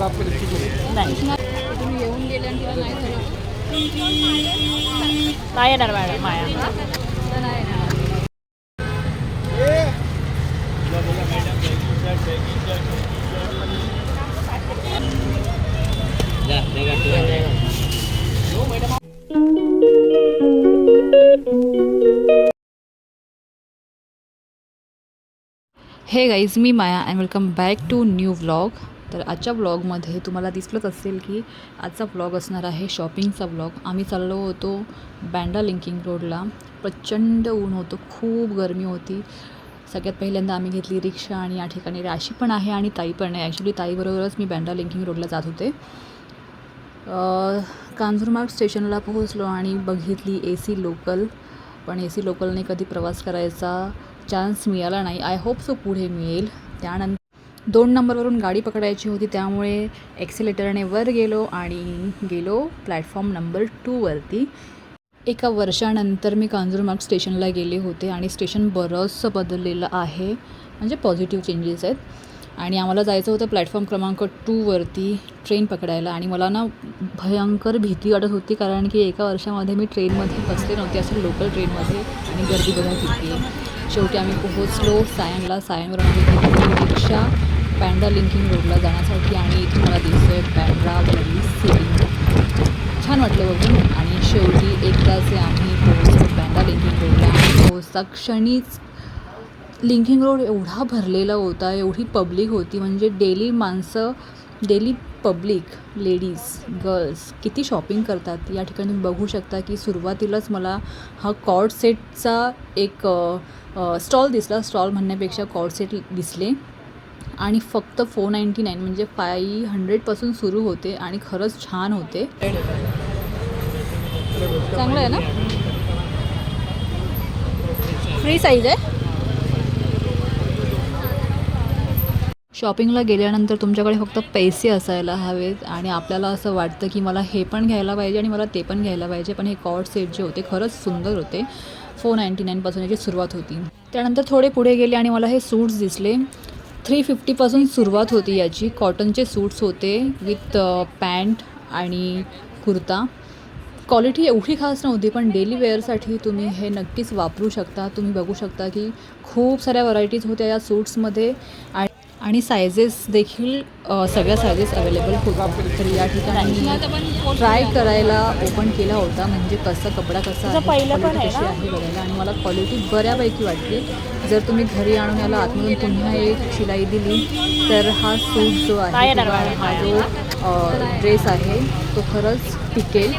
नाही. तुम्ही येऊन गेले आणि तिला नाही झालं. नाही येणार मॅडम माया. हे? Guys me Maya and welcome back to new vlog तर आजच्या व्लॉगमध्ये तुम्हाला दिसलंच असेल की आजचा व्लॉग असणार आहे शॉपिंगचा व्लॉग आम्ही चाललो होतो बँडा लिंकिंग रोडला प्रचंड ऊन होतं खूप गरमी होती. सगळ्यात पहिल्यांदा आम्ही घेतली रिक्षा आणि या ठिकाणी राशी पण आहे आणि ताई पण आहे. ॲक्च्युली ताईबरोबरच मी बँडा लिंकिंग रोडला जात होते. कांजुरमार्ग कांजूरमार्ग स्टेशनला पोहोचलो आणि बघितली ए सी लोकल पण ए सी लोकलने कधी प्रवास करायचा चान्स मिळाला नाही. आय होप सो पुढे मिळेल. त्यानंतर दोन नंबरवरून गाडी पकडायची होती त्यामुळे एक्सिलेटरने वर गेलो आणि गेलो प्लॅटफॉर्म नंबर टूवरती एका वर्षानंतर मी कांजूरमार्ग स्टेशनला गेले होते आणि स्टेशन बरंचसं बदललेलं आहे. म्हणजे पॉझिटिव्ह चेंजेस आहेत. आणि आम्हाला जायचं होतं प्लॅटफॉर्म क्रमांक टूवरती ट्रेन पकडायला आणि मला ना भयंकर भीती वाटत होती कारण की एका वर्षामध्ये मी ट्रेनमध्ये बसले नव्हते असं लोकल ट्रेनमध्ये आणि गर्दी बघा किती शेवटी आम्ही पोहोचलो सायनला. सायनवर आम्ही रिक्षा पहिल्यांदा लिंकिंग रोडला जाण्यासाठी आणि इथे मला दिसतोय बँड्रा वरली सिलिंग छान वाटलं बघून. आणि शेवटी एकदाचे आम्ही पोहोचतो बँड्रा लिंकिंग रोडला आणि पोहोचता क्षणीच लिंकिंग रोड एवढा भरलेला होता एवढी पब्लिक होती. म्हणजे डेली माणसं डेली पब्लिक लेडीज गर्ल्स किती शॉपिंग करतात. या ठिकाणी तुम्ही बघू शकता की सुरुवातीलाच मला हा कॉर्ड सेटचा एक स्टॉल दिसला. स्टॉल म्हणण्यापेक्षा कॉर्ड सेट दिसले. आणि फक्त फोर नाईंटी नाईन म्हणजे फाय हंड्रेडपासून सुरू होते आणि खरंच छान होते. चांगलं आहे ना? फ्री साईज आहे? शॉपिंगला गेल्यानंतर तुमच्याकडे फक्त पैसे असायला हवेत आणि आपल्याला असं वाटतं की मला हे पण घ्यायला पाहिजे आणि मला ते पण घ्यायला पाहिजे पण हे कॉर्ड सेट जे होते खरंच सुंदर होते. फोर नाईंटी नाईनपासून याची सुरुवात होती. त्यानंतर थोडे पुढे गेले आणि मला हे सूट्स दिसले. थ्री फिफ्टीपासून सुरुवात होती याची. कॉटनचे सूट्स होते विथ पॅन्ट आणि कुर्ता. क्वालिटी एवढी खास नव्हती पण डेली वेअरसाठी तुम्ही हे नक्कीच वापरू शकता. तुम्ही बघू शकता की खूप साऱ्या व्हरायटीज होत्या या सूट्समध्ये. आणि आणि सायझेस देखील सगळ्या सायझेस अवेलेबल होत्या. तर या ठिकाणी ट्राय करायला ओपन केला होता. म्हणजे कसा कपडा कसा पहिलं पण? आहे बघायला. आणि मला क्वालिटी बऱ्यापैकी वाटली. जर तुम्ही घरी आणून याला आतमधून पुन्हा एक शिलाई दिली तर हा सूट जो आहे? हा जो ड्रेस आहे तो खरंच टिकेल.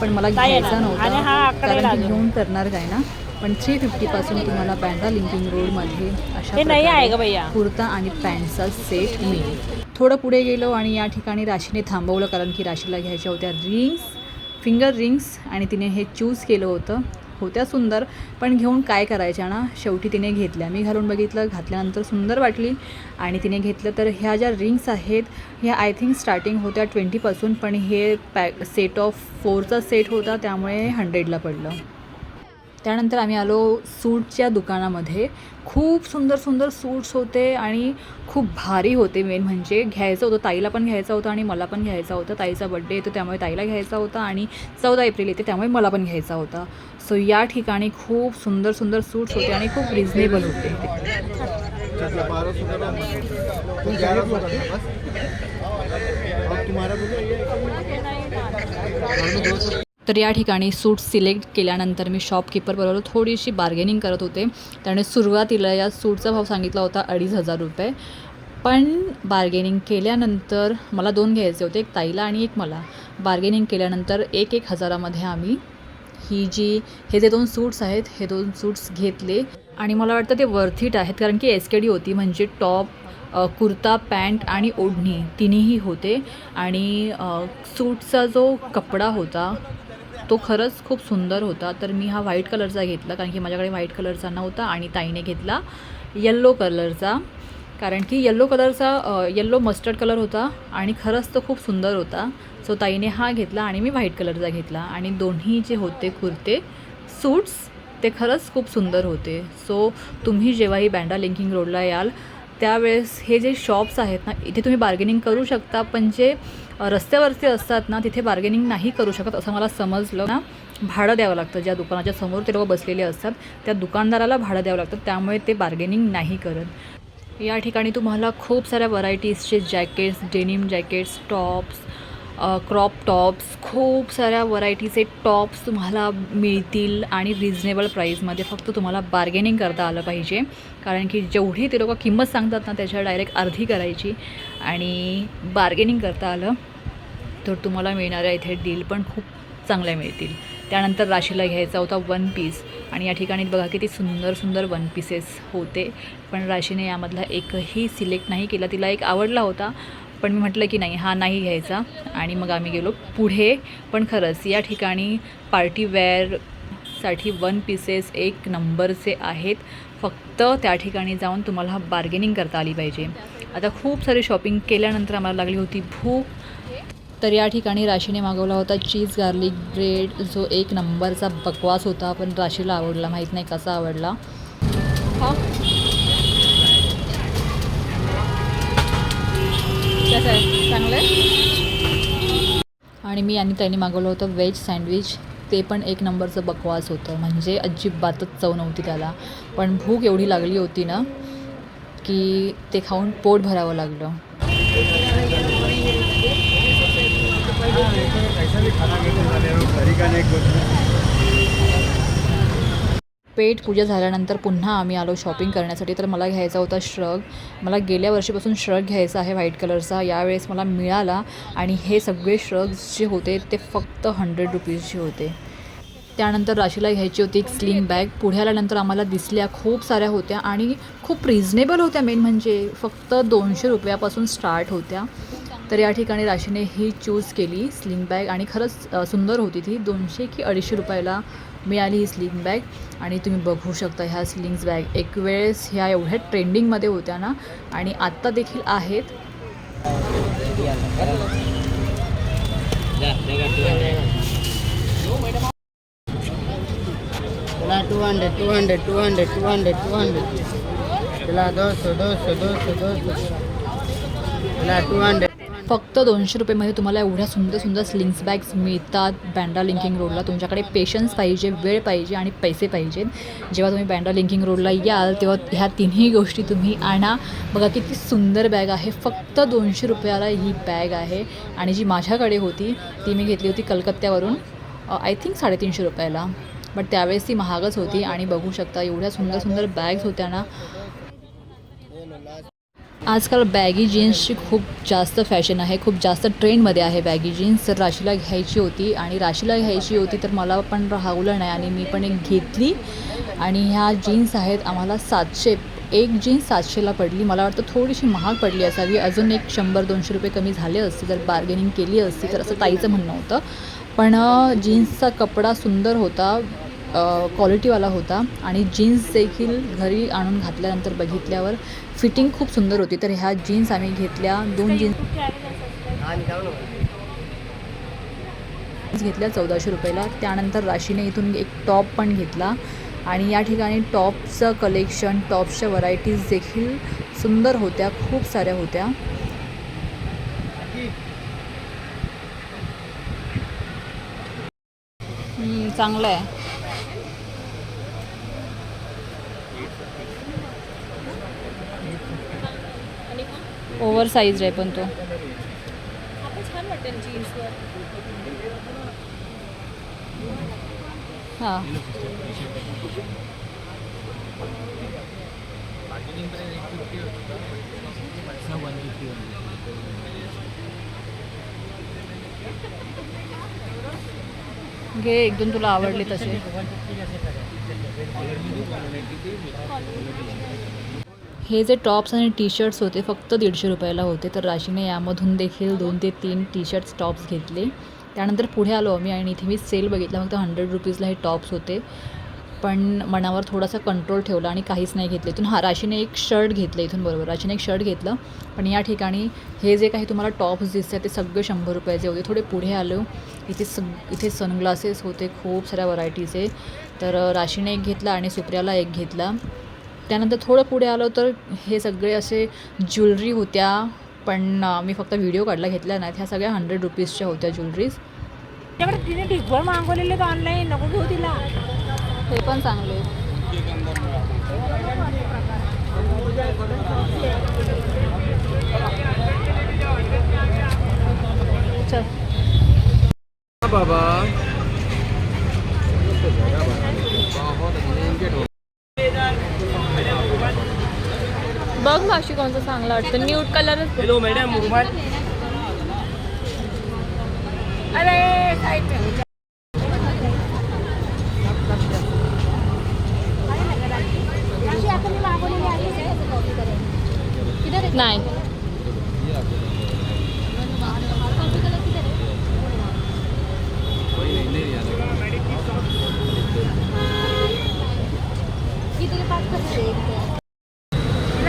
पण मला घ्यायचा नव्हता कारण. घेऊन करणार काय ना? पण थ्री फिफ्टीपासून तुम्हाला बँडा लिंकिंग रोडमध्ये अशा का भैया. कुर्ता आणि पॅन्टचा सेट मिळेल. थोडं पुढे गेलो आणि या ठिकाणी राशीने थांबवलं कारण की राशीला घ्यायच्या होत्या रिंग्स फिंगर रिंग्स आणि तिने हे चूज केलं होतं. होत्या सुंदर पण घेऊन काय करायच्या ना शेवटी तिने घेतल्या. मी घालून बघितलं घातल्यानंतर सुंदर वाटली आणि तिने घेतलं तर ह्या ज्या रिंग्स आहेत ह्या आय थिंक स्टार्टिंग होत्या ट्वेंटीपासून पण हे पॅ सेट ऑफ फोरचा सेट होता त्यामुळे हंड्रेडला पडलं. त्यानंतर आम्ही आलो सूटच्या दुकानामध्ये. खूप सुंदर सुंदर सूट्स होते आणि खूप भारी होते मेन म्हणजे. घ्यायचं होतं ताईला पण घ्यायचं होतं आणि मला पण घ्यायचा होता. ताईचा बड्डे येतो त्यामुळे ताईला घ्यायचा होता आणि चौदा एप्रिल येते त्यामुळे मला पण घ्यायचा होता. सो या ठिकाणी खूप सुंदर सुंदर सूट्स होते आणि खूप रिझनेबल होते. तर या ठिकाणी सूट सिलेक्ट केल्यानंतर मी शॉपकीपरबरोबर थोडीशी बार्गेनिंग करत होते. त्याने सुरुवातीला या सूटचा भाव सांगितला होता अडीच हजार रुपये. पण बार्गेनिंग केल्यानंतर मला दोन घ्यायचे होते एक ताईला आणि एक मला. बार्गेनिंग केल्यानंतर एक एक हजारामध्ये आम्ही ही जी हे जे दोन सूट्स आहेत हे दोन सूट्स घेतले. आणि मला वाटतं ते वर्थीट आहेत कारण की एस के डी होती म्हणजे टॉप कुर्ता पॅन्ट आणि ओढणी तिन्हीही होते. आणि सूटचा जो कपडा होता तो खरंच खूप सुंदर होता. तर मी हा व्हाईट कलरचा घेतला कारण की माझ्याकडे व्हाईट कलरचा नव्हता आणि ताईने घेतला येल्लो कलरचा कारण की येल्लो कलरचा येल्लो मस्टर्ड कलर होता आणि खरंच तो खूप सुंदर होता. सो ताईने हा घेतला आणि मी व्हाईट कलरचा घेतला. आणि दोन्ही जे होते कुर्ते सूट्स ते खरंच खूप सुंदर होते. सो तुम्ही जेव्हाही बँडा लिंकिंग रोडला याल त्यावेळेस हे जे शॉप्स आहेत ना इथे तुम्ही बार्गेनिंग करू शकता पण जे रस्त्यावरचे असतात ना तिथे बार्गेनिंग नाही करू शकत असं मला समजलं ना. भाडं द्यावं लागतं. ज्या दुकानाच्या समोर ते लोक बसलेले असतात त्या दुकानदाराला भाडं द्यावं लागतं. त्यामुळे ते बार्गेनिंग नाही करत. या ठिकाणी तुम्हाला खूप साऱ्या व्हरायटीजचे jackets denim jackets tops crop tops खूप साऱ्या व्हरायटीचे टॉप्स तुम्हाला मिळतील आणि रिजनेबल प्राईजमध्ये फक्त तुम्हाला बार्गेनिंग करता आलं पाहिजे. कारण की जेवढी ते लोक किंमत सांगतात ना त्याच्या डायरेक्ट अर्धी करायची आणि बार्गेनिंग करता आलं तर तुम्हाला मिळणाऱ्या इथे डील पण खूप चांगल्या मिळतील. त्यानंतर राशीला घ्यायचा होता वन पीस आणि या ठिकाणी बघा किती सुंदर सुंदर वन पीसेस होते. पण राशीने यामधला एकही सिलेक्ट नाही केला. तिला एक आवडला होता. पण मी म्हटलं की नाही हा नाही घ्यायचा. आणि मग आम्ही गेलो पुढे. पण खरंच या ठिकाणी पार्टीवेअरसाठी वन पीसेस एक नंबरचे आहेत. फक्त त्या ठिकाणी जाऊन तुम्हाला बार्गेनिंग करता आली पाहिजे. आता खूप सारी शॉपिंग केल्यानंतर आम्हाला लागली होती भूक. तर या ठिकाणी राशीने मागवला होता चीज गार्लिक ब्रेड जो एक नंबरचा बकवास होता. पण राशीला आवडला माहीत नाही कसा आवडला. हा कसं आहे चांगलं आहे आणि मी आणि त्यांनी मागवलं होतं व्हेज सँडविच. ते पण एक नंबरचं बकवास होतं. म्हणजे अजिबातच चव नव्हती त्याला. पण भूक एवढी लागली होती ना की ते खाऊन पोट भरावं लागलं ऐसा भी खाना घेऊन झाले घरी का नाही पेट पूजा झाल्यानंतर पुन्हा आम्ही आलो शॉपिंग करण्यासाठी. तर मला घ्यायचा होता श्रग मला गेल्या वर्षीपासून श्रग घ्यायचा आहे व्हाईट कलरचा यावेळेस मला मिळाला आणि हे सगळे श्रग्स जे होते ते फक्त हंड्रेड रुपीजचे होते. त्यानंतर राशीला घ्यायची होती एक स्लिंग बॅग पुढे आल्यानंतर आम्हाला दिसल्या खूप साऱ्या होत्या आणि खूप रिझनेबल होत्या. मेन म्हणजे फक्त दोनशे रुपयापासून स्टार्ट होत्या. तर या ठिकाणी राशीने ही चूज केली स्लिंग बॅग आणि खरंच सुंदर होती ती. दोनशे की अडीचशे रुपयाला मिळाली ही स्लिंग बॅग आणि तुम्ही बघू शकता ह्या स्लिंग्स बॅग एक वेळेस ह्या एवढ्या ट्रेंडिंगमध्ये होत्या ना. आणि आत्ता देखील आहेत. Two hundred two hundred two hundred two hundred two hundred two hundred फक्त दोनशे रुपयेमध्ये तुम्हाला एवढ्या सुंदर सुंदर स्लिंग्स बॅग्स मिळतात. बँडा लिंकिंग रोडला तुमच्याकडे पेशन्स पाहिजे वेळ पाहिजे आणि पैसे पाहिजेत जेव्हा तुम्ही बँडा लिंकिंग रोडला याल तेव्हा ह्या तिन्ही गोष्टी तुम्ही आणा. बघा किती सुंदर बॅग आहे. फक्त दोनशे रुपयाला ही बॅग आहे. आणि जी माझ्याकडे होती ती मी घेतली होती कलकत्त्यावरून आय थिंक साडेतीनशे रुपयाला. बट त्यावेळेस ती महागच होती आणि बघू शकता एवढ्या सुंदर सुंदर बॅग्स होत्या ना. आजकाल बॅगी जीन्सची खूप जास्त फॅशन आहे खूप जास्त ट्रेंडमध्ये आहे बॅगी जीन्स तर राशीला घ्यायची होती आणि राशीला घ्यायची होती तर मला पण राहवलं नाही आणि मी पण एक घेतली. आणि ह्या जीन्स आहेत आम्हाला सातशे एक जीन्स सातशेला पडली. मला वाटतं थोडीशी महाग पडली असावी. अजून एक शंभर दोनशे रुपये कमी झाले असते जर बार्गेनिंग केली असती तर असं ताईचं म्हणणं होतं. पण जीन्सचा कपडा सुंदर होता. क्वालिटीवाला होता आणि जीन्स देखील घरी आणून घातल्यानंतर बघितल्यावर फिटिंग खूप सुंदर होती. तर ह्या जीन्स आम्ही घेतल्या. दोन जीन्स घेतल्या चौदाशे रुपयाला. त्यानंतर राशीने इथून एक टॉप पण घेतला. आणि या ठिकाणी टॉपचं कलेक्शन टॉप्सच्या व्हरायटीज देखील सुंदर होत्या. खूप साऱ्या होत्या. चांगलं आहे. ओव्हर साईज आहे पण तो. हां. घे एक दोन तुला आवडले तसे. हे जे टॉप्स आणि टी शर्ट्स होते फक्त दीडशे रुपयाला होते. तर राशीने यामधून देखील दोन ते तीन टी शर्ट्स टॉप्स घेतले. त्यानंतर पुढे आलो आम्ही आणि इथे मी सेल बघितला फक्त हंड्रेड रुपीजला हे टॉप्स होते. पण मनावर थोडासा कंट्रोल ठेवला आणि काहीच नाही घेतलं. इथून हा राशीने एक शर्ट घेतलं इथून बरोबर. राशीने एक शर्ट घेतलं. पण या ठिकाणी हे जे काही तुम्हाला टॉप्स दिसतात ते सगळे शंभर रुपयाचे होते. थोडे पुढे आलो. इथे सग इथे सनग्लासेस होते खूप साऱ्या व्हरायटीचे. तर राशीने एक घेतला आणि सुप्रियाला एक घेतला. त्यानंतर थोडं पुढे आलो तर हे सगळे असे ज्वेलरी होत्या पण मी फक्त व्हिडिओ काढला घेतल्या नाहीत ह्या सगळ्या हंड्रेड रुपीजच्या होत्या ज्वेलरीज. त्याकडे तिने ढिगभर मागवलेले तर ऑनलाईन नको घेऊ तिला. हे पण चांगले चल. बाबा. बघ मावशी कोणतं चांगलं वाटतं. न्यूट कलरच हॅलो मॅडम अरे. नाही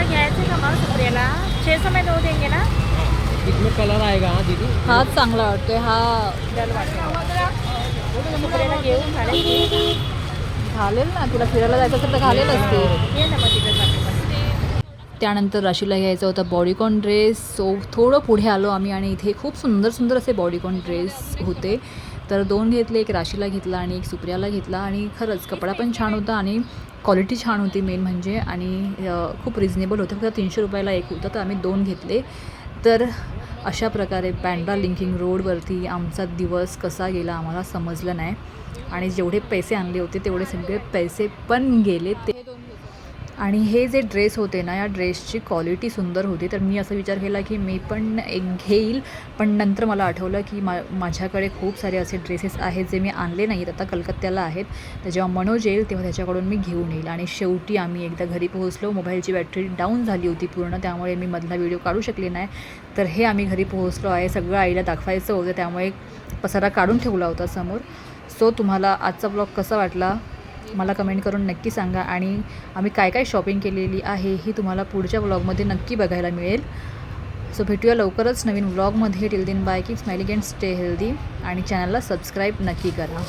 घ्यायचं का मग सुप्रियाला छे समय दो देंगे ना इसमें कलर आएगा हाँ दीदी? हाच चांगला वाटतोय. हा. घेऊन घालेल ना तुला फिरायला जायचं असेल तर घालेल असते. त्यानंतर राशीला घ्यायचा होता बॉडीकॉन ड्रेस सो थोडं पुढे आलो आम्ही आणि इथे खूप सुंदर सुंदर असे बॉडीकॉन ड्रेस होते. तर दोन घेतले एक राशीला घेतला आणि एक सुप्रियाला घेतला. आणि खरंच कपडा पण छान होता आणि क्वालिटी छान होती मेन म्हणजे. आणि अ, खूप रिजनेबल होते. फक्त तीनशे रुपयाला एक होतं तर आम्ही दोन घेतले. तर अशा प्रकारे बँड्रा लिंकिंग रोडवरती आमचा दिवस कसा गेला आम्हाला समजलं नाही. आणि जेवढे पैसे आणले होते तेवढे सगळे पैसे पण गेले. ते आणि हे जे ड्रेस होते ना या ड्रेसची क्वालिटी सुंदर होती. तर मी असा विचार केला की मी पण एक घेईल. पण नंतर मला आठवलं की मा माझ्याकडे खूप सारे असे ड्रेसेस आहेत जे मी आणले नाहीत. आता कलकत्त्याला आहेत. तर जेव्हा मनोज येईल तेव्हा त्याच्याकडून मी घेऊन येईल. आणि शेवटी आम्ही एकदा घरी पोहोचलो. मोबाईलची बॅटरी डाऊन झाली होती पूर्ण. त्यामुळे मी मधला व्हिडिओ काढू शकले नाही. तर हे आम्ही घरी पोहोचलो आहे. सगळं आईला दाखवायचं होतं. त्यामुळे पसारा काढून ठेवला होता समोर. सो तुम्हाला आजचा ब्लॉग कसा वाटला? मला कमेंट करून नक्की सांगा. आणि आम्ही काय काय शॉपिंग केलेली आहे ही तुम्हाला पुढच्या व्लॉगमध्ये नक्की बघायला मिळेल. सो भेटूया लवकरच नवीन व्लॉगमध्ये till then bye keep smiling and stay healthy आणि चॅनलला सबस्क्राईब नक्की करा.